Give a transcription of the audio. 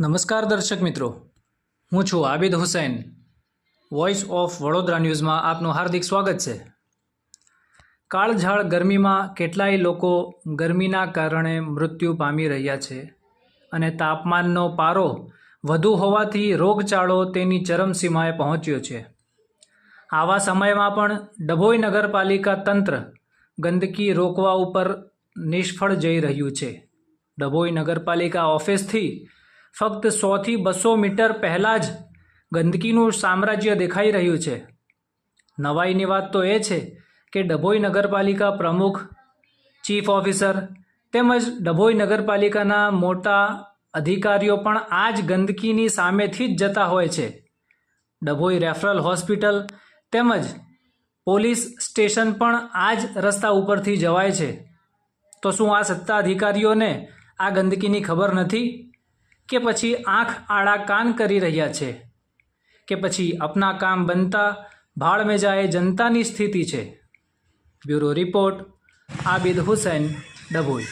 નમસ્કાર દર્શક મિત્રો. હું છું આબિદ હુસૈન. વોઇસ ઓફ વડોદરા ન્યૂઝમાં આપનું હાર્દિક સ્વાગત છે. કાળઝાળ ગરમીમાં કેટલાય લોકો ગરમીના કારણે મૃત્યુ પામી રહ્યા છે અને તાપમાનનો પારો વધુ હોવાથી રોગચાળો તેની ચરમસીમાએ પહોંચ્યો છે. આવા સમયમાં પણ ડભોઈ નગરપાલિકા તંત્ર ગંદકી રોકવા ઉપર નિષ્ફળ જઈ રહ્યું છે. ડભોઈ નગરપાલિકા ઓફિસથી ફક્ત સોથી બસો મીટર પહેલાં જ ગંદકીનું સામ્રાજ્ય દેખાઈ રહ્યું છે. નવાઈની વાત તો એ છે કે ડભોઈ નગરપાલિકા પ્રમુખ, ચીફ ઓફિસર તેમજ ડભોઈ નગરપાલિકાના મોટા અધિકારીઓ પણ આ જ ગંદકીની સામેથી જ જતા હોય છે. ડભોઈ રેફરલ હોસ્પિટલ તેમજ પોલીસ સ્ટેશન પણ આ જ રસ્તા ઉપરથી જવાય છે. તો શું આ સત્તા અધિકારીઓને આ ગંદકીની ખબર નથી? કે પછી આંખ આડા કાન કરી રહ્યા છે? કે પછી અપના કામ બનતા ભાળ મેજાએ જનતાની સ્થિતિ છે? Bureau report, Abid Hussain, Dabhoi.